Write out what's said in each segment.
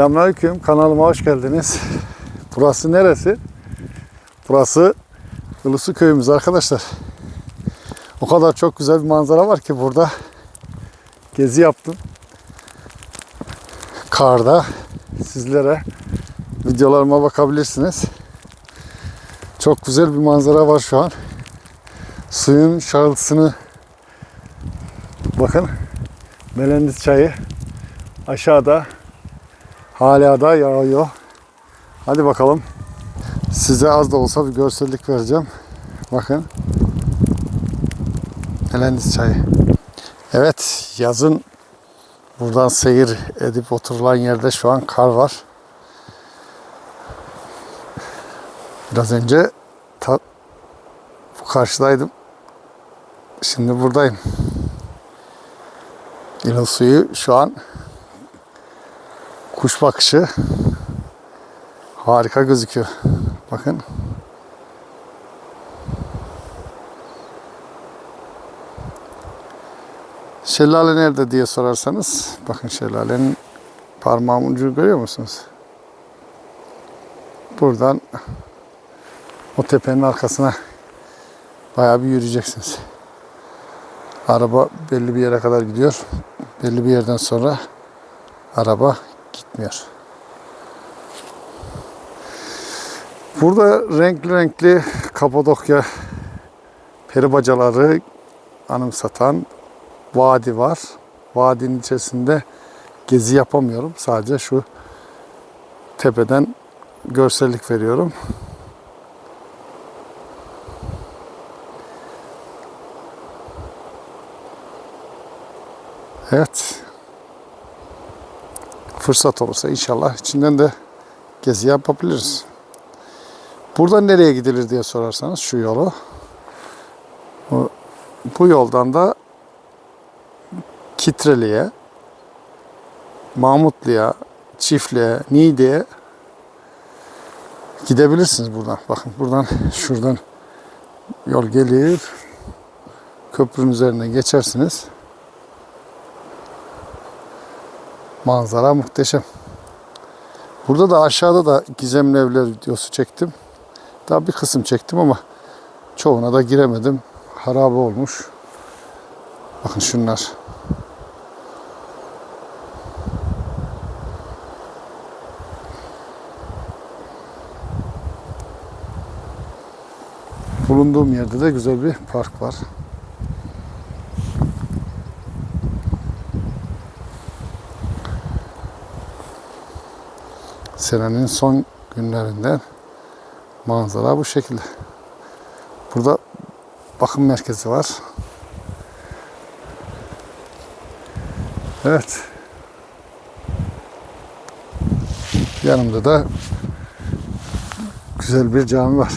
Selamünaleyküm. Kanalıma hoş geldiniz. Burası neresi? Burası Ilısu köyümüz arkadaşlar. O kadar çok güzel bir manzara var ki burada. Gezi yaptım. Karda. Sizlere videolarıma bakabilirsiniz. Çok güzel bir manzara var şu an. Suyun şarıltısını bakın. Melendiz çayı aşağıda Hala da yağıyor. Hadi bakalım. Size az da olsa bir görsellik vereceğim. Bakın. Elendiz çayı. Evet yazın buradan seyir edip oturulan yerde şu an kar var. Biraz önce ta, karşıdaydım. Şimdi buradayım. İnil suyu şu an kuş bakışı harika gözüküyor. Bakın. Şelale nerede diye sorarsanız bakın şelalenin parmağımın ucunu görüyor musunuz? Buradan o tepenin arkasına bayağı bir yürüyeceksiniz. Araba belli bir yere kadar gidiyor. Belli bir yerden sonra araba gitmiyor. Burada renkli renkli Kapadokya peri bacaları anımsatan vadi var. Vadinin içerisinde gezi yapamıyorum. Sadece şu tepeden görsellik veriyorum. Evet fırsat olursa inşallah içinden de gezi yapabiliriz. Buradan nereye gidilir diye sorarsanız şu yolu. Bu, bu yoldan da Kitreli'ye, Mahmutlu'ya, Çiftli'ye, Niğde'ye gidebilirsiniz buradan. Bakın buradan şuradan yol gelir. Köprünün üzerinden geçersiniz. Manzara muhteşem. Burada da aşağıda da gizemli evler videosu çektim. Daha bir kısım çektim ama çoğuna da giremedim. Harabe olmuş. Bakın şunlar. Bulunduğum yerde de güzel bir park var. Senenin son günlerinden manzara bu şekilde. Burada bakım merkezi var. Evet. Yanımda da güzel bir cami var.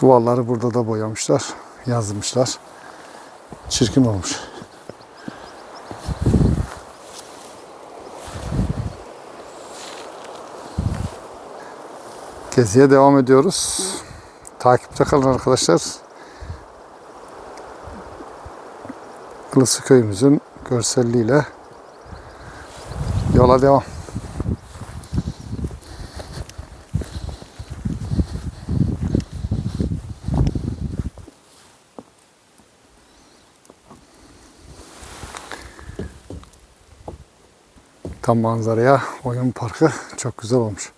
Duvarları burada da boyamışlar, yazmışlar. Çirkin olmuş. Geziye devam ediyoruz. Takipte kalın arkadaşlar. Ilısı köyümüzün görselliğiyle yola devam. Tam manzaraya oyun parkı çok güzel olmuş.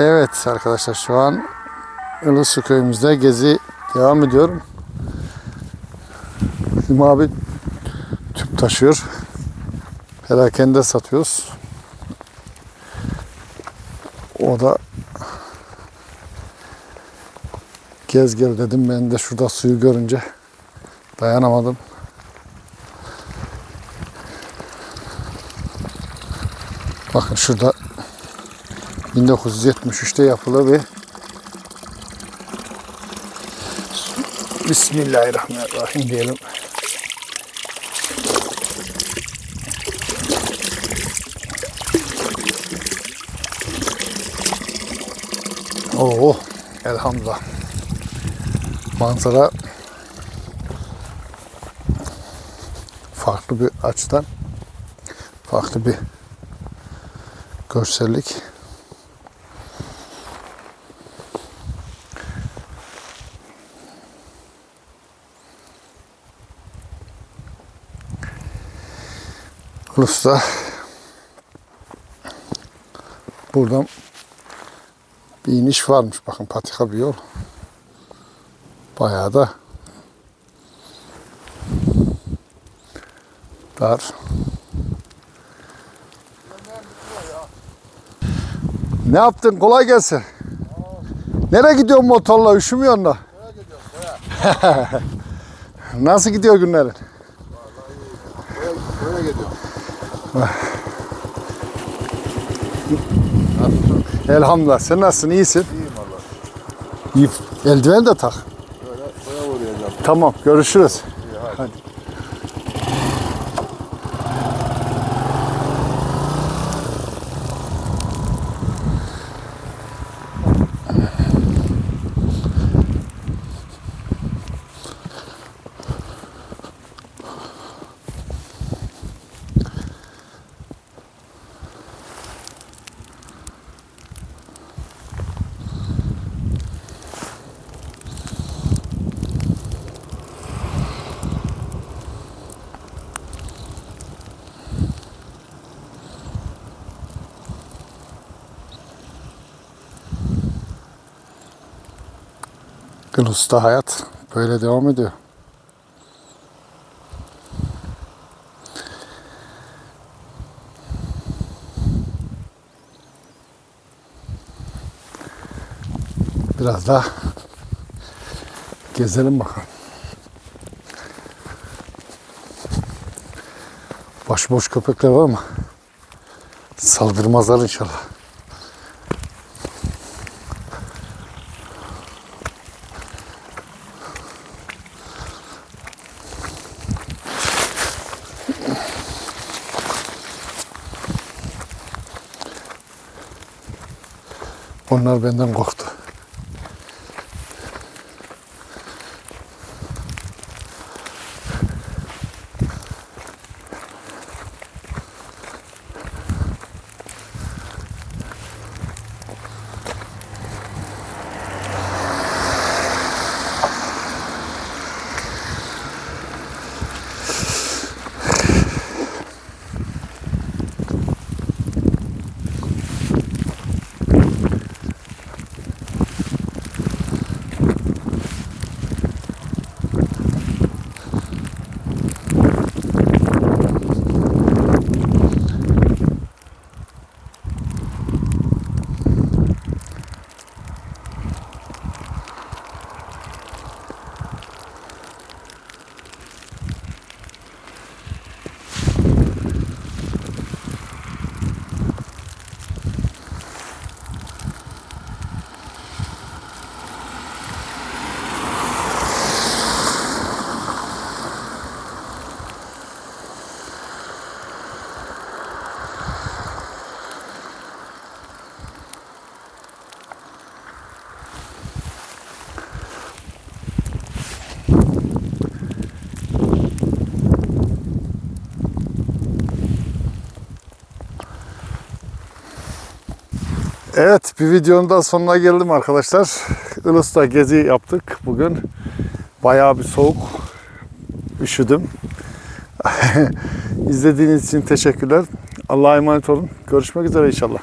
Evet arkadaşlar şu an Ilısu köyümüzde gezi devam ediyorum. Bizim abi tüp taşıyor. Perakende satıyoruz. O da gez gel dedim ben de şurada suyu görünce dayanamadım. Bakın şurada 1973'te yapılı bir Bismillahirrahmanirrahim diyelim. Oo, elhamdülillah. Manzara farklı bir açıdan farklı bir görsellik. Ulus'ta buradan bir iniş varmış. Bakın patika bir yol. Bayağı da dar. Ne yaptın? Kolay gelsin. Nereye gidiyorsun motorla? Üşümüyorsun da. Nasıl gidiyor günlerin? Öyle gidiyor. Elhamdülillah. Sen nasılsın? İyisin. İyiyim valla. İyi. Eldiven de tak. Böyle boya uğrayacağım. Tamam. Görüşürüz. İyi hadi. Kıbrıs'ta hayat böyle devam ediyor. Biraz daha gezelim bakalım. Başıboş köpekler var ama saldırmazlar inşallah. Onlar benden korktu. Evet bir videonun da sonuna geldim arkadaşlar. Ilıs'ta gezi yaptık bugün. Bayağı bir soğuk. Üşüdüm. İzlediğiniz için teşekkürler. Allah'a emanet olun. Görüşmek üzere inşallah.